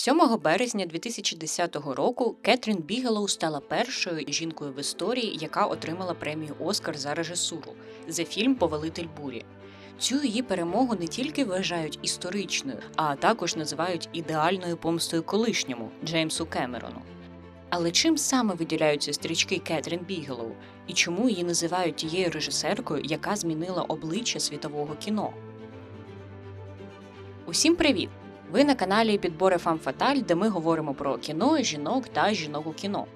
7 березня 2010 року Кетрін Бігелоу стала першою жінкою в історії, яка отримала премію Оскар за режисуру за фільм Повелитель бурі. Цю її перемогу не тільки вважають історичною, а також називають ідеальною помстою колишньому Джеймсу Кемерону. Але чим саме виділяються стрічки Кетрін Бігелоу і чому її називають тією режисеркою, яка змінила обличчя світового кіно? Усім привіт! Ви на каналі Підбори Фам Фаталь, де ми говоримо про кіно, жінок та жінок у кіно.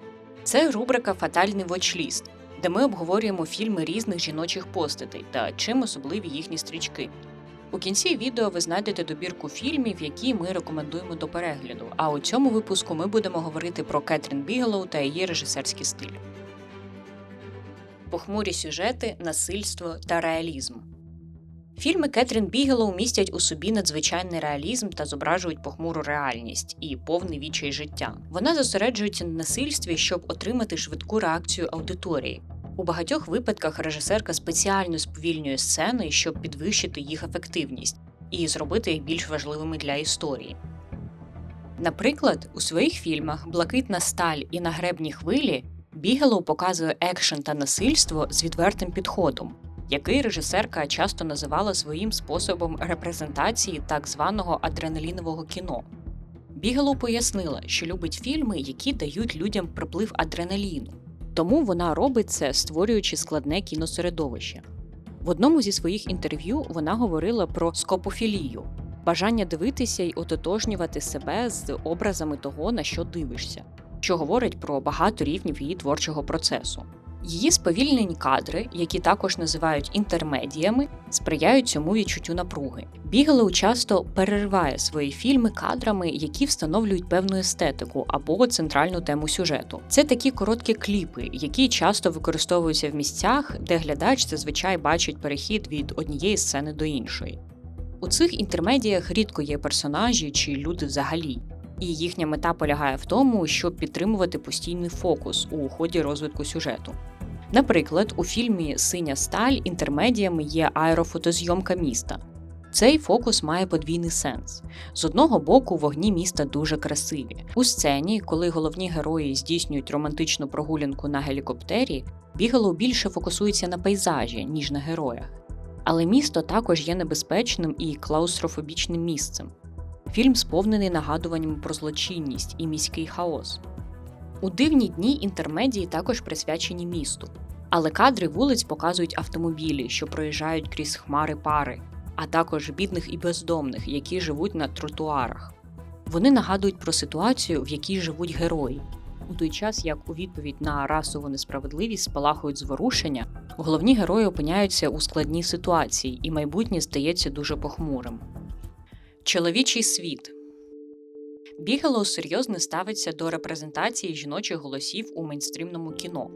Це рубрика Фатальний вочліст, де ми обговорюємо фільми різних жіночих постатей та чим особливі їхні стрічки. У кінці відео ви знайдете добірку фільмів, які ми рекомендуємо до перегляду. А у цьому випуску ми будемо говорити про Кетрін Бігелоу та її режисерський стиль. Похмурі сюжети, насильство та реалізм. Фільми Кетрін Бігелоу містять у собі надзвичайний реалізм та зображують похмуру реальність і повний відчай життя. Вона зосереджується на насильстві, щоб отримати швидку реакцію аудиторії. У багатьох випадках режисерка спеціально сповільнює сцени, щоб підвищити їх ефективність і зробити їх більш важливими для історії. Наприклад, у своїх фільмах Блакитна сталь і на гребні хвилі Бігелоу показує екшен та насильство з відвертим підходом який режисерка часто називала своїм способом репрезентації так званого адреналінового кіно. Бігелоу пояснила, що любить фільми, які дають людям приплив адреналіну, тому вона робить це, створюючи складне кіносередовище. В одному зі своїх інтерв'ю вона говорила про скопофілію бажання дивитися й ототожнювати себе з образами того, на що дивишся, що говорить про багато рівнів її творчого процесу. Її сповільнені кадри, які також називають інтермедіями, сприяють цьому відчуттю напруги. Бігелоу часто перериває свої фільми кадрами, які встановлюють певну естетику або центральну тему сюжету. Це такі короткі кліпи, які часто використовуються в місцях, де глядач зазвичай бачить перехід від однієї сцени до іншої. У цих інтермедіях рідко є персонажі чи люди взагалі. І їхня мета полягає в тому, щоб підтримувати постійний фокус у ході розвитку сюжету. Наприклад, у фільмі Синя сталь інтермедіями є аерофотозйомка міста. Цей фокус має подвійний сенс. З одного боку, вогні міста дуже красиві. У сцені, коли головні герої здійснюють романтичну прогулянку на гелікоптері, Бігелоу більше фокусується на пейзажі, ніж на героях. Але місто також є небезпечним і клаустрофобічним місцем. Фільм сповнений нагадуванням про злочинність і міський хаос. У дивні дні інтермедії також присвячені місту, але кадри вулиць показують автомобілі, що проїжджають крізь хмари пари, а також бідних і бездомних, які живуть на тротуарах. Вони нагадують про ситуацію, в якій живуть герої. У той час, як у відповідь на расову несправедливість спалахують зворушення, головні герої опиняються у складній ситуації, і майбутнє здається дуже похмурим. Чоловічий світ Бігелоу серйозно ставиться до репрезентації жіночих голосів у мейнстрімному кіно.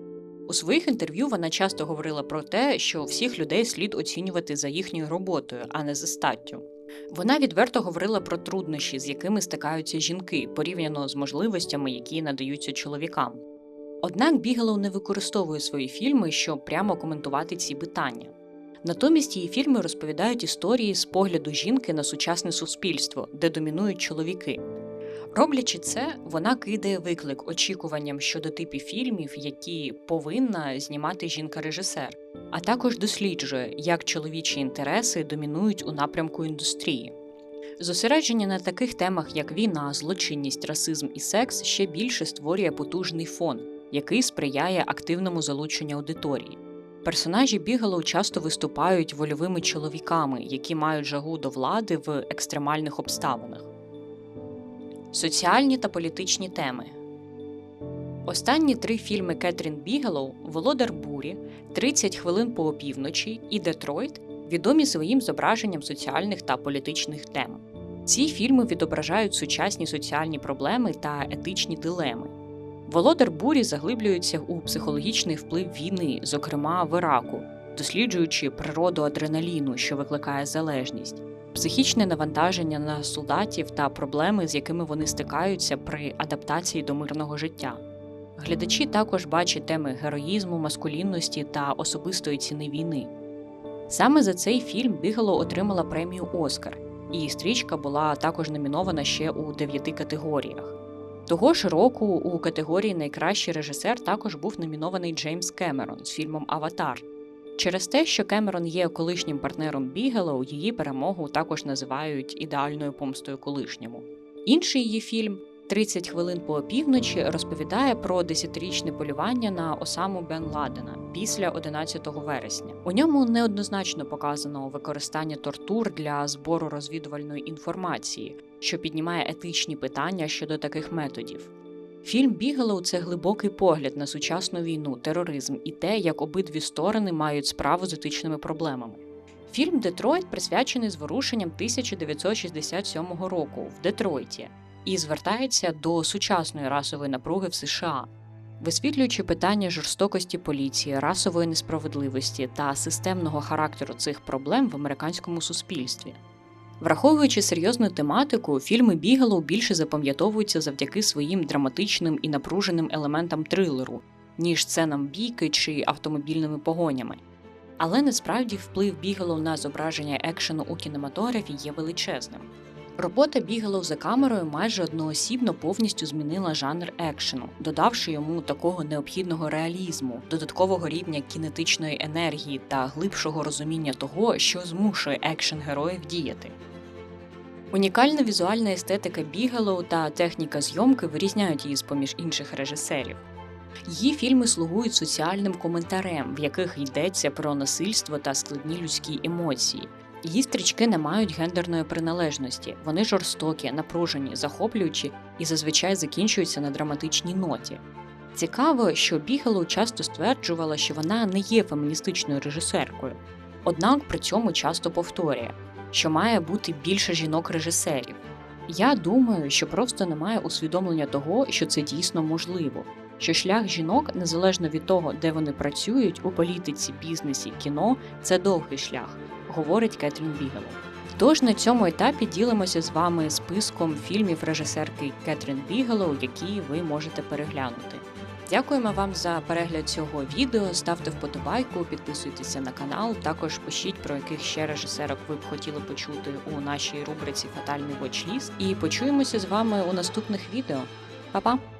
У своїх інтерв'ю вона часто говорила про те, що всіх людей слід оцінювати за їхньою роботою, а не за статтю. Вона відверто говорила про труднощі, з якими стикаються жінки, порівняно з можливостями, які надаються чоловікам. Однак Бігелоу не використовує свої фільми, щоб прямо коментувати ці питання. Натомість її фільми розповідають історії з погляду жінки на сучасне суспільство, де домінують чоловіки. Роблячи це, вона кидає виклик очікуванням щодо типів фільмів, які повинна знімати жінка-режисер, а також досліджує, як чоловічі інтереси домінують у напрямку індустрії. Зосередження на таких темах, як війна, злочинність, расизм і секс, ще більше створює потужний фон, який сприяє активному залученню аудиторії. Персонажі Бігалоу часто виступають вольовими чоловіками, які мають жагу до влади в екстремальних обставинах. Соціальні та політичні теми. Останні три фільми Кетрін Бігелоу Володар Бурі, 30 хвилин по опівночі і Детройт відомі своїм зображенням соціальних та політичних тем. Ці фільми відображають сучасні соціальні проблеми та етичні дилеми. Володар бурі заглиблюється у психологічний вплив війни, зокрема в Іраку, досліджуючи природу адреналіну, що викликає залежність психічне навантаження на солдатів та проблеми, з якими вони стикаються при адаптації до мирного життя. Глядачі також бачать теми героїзму, маскулінності та особистої ціни війни. Саме за цей фільм Бігело отримала премію Оскар, і стрічка була також номінована ще у дев'яти категоріях. Того ж року у категорії Найкращий режисер також був номінований Джеймс Кемерон з фільмом Аватар. Через те, що Кемерон є колишнім партнером Бігелоу, її перемогу також називають ідеальною помстою колишньому. Інший її фільм 30 хвилин по опівночі розповідає про десятирічне полювання на Осаму Бен Ладена після 11 вересня. У ньому неоднозначно показано використання тортур для збору розвідувальної інформації, що піднімає етичні питання щодо таких методів. Фільм Бігелоу це глибокий погляд на сучасну війну, тероризм і те, як обидві сторони мають справу з етичними проблемами. Фільм Детройт присвячений зворушенням 1967 року в Детройті і звертається до сучасної расової напруги в США, висвітлюючи питання жорстокості поліції, расової несправедливості та системного характеру цих проблем в американському суспільстві. Враховуючи серйозну тематику, фільми Бігелоу більше запам'ятовуються завдяки своїм драматичним і напруженим елементам трилеру, ніж сценам бійки чи автомобільними погонями. Але насправді вплив Бігелоу на зображення екшену у кінематографі є величезним. Робота Бігелоу за камерою майже одноосібно повністю змінила жанр екшену, додавши йому такого необхідного реалізму, додаткового рівня кінетичної енергії та глибшого розуміння того, що змушує екшен героїв діяти. Унікальна візуальна естетика Бігелоу та техніка зйомки вирізняють її з поміж інших режисерів. Її фільми слугують соціальним коментарем, в яких йдеться про насильство та складні людські емоції. Її стрічки не мають гендерної приналежності, вони жорстокі, напружені, захоплюючі і зазвичай закінчуються на драматичній ноті. Цікаво, що Бігелоу часто стверджувала, що вона не є феміністичною режисеркою, однак при цьому часто повторює, що має бути більше жінок-режисерів. Я думаю, що просто немає усвідомлення того, що це дійсно можливо, що шлях жінок, незалежно від того, де вони працюють у політиці, бізнесі, кіно, це довгий шлях, говорить Кетрін Бігелоу. Тож на цьому етапі ділимося з вами списком фільмів режисерки Кетрін Бігелоу, які ви можете переглянути. Дякуємо вам за перегляд цього відео. Ставте вподобайку, підписуйтеся на канал. Також пишіть про яких ще режисерок ви б хотіли почути у нашій рубриці Фатальний Watchlist. І почуємося з вами у наступних відео. Па-па!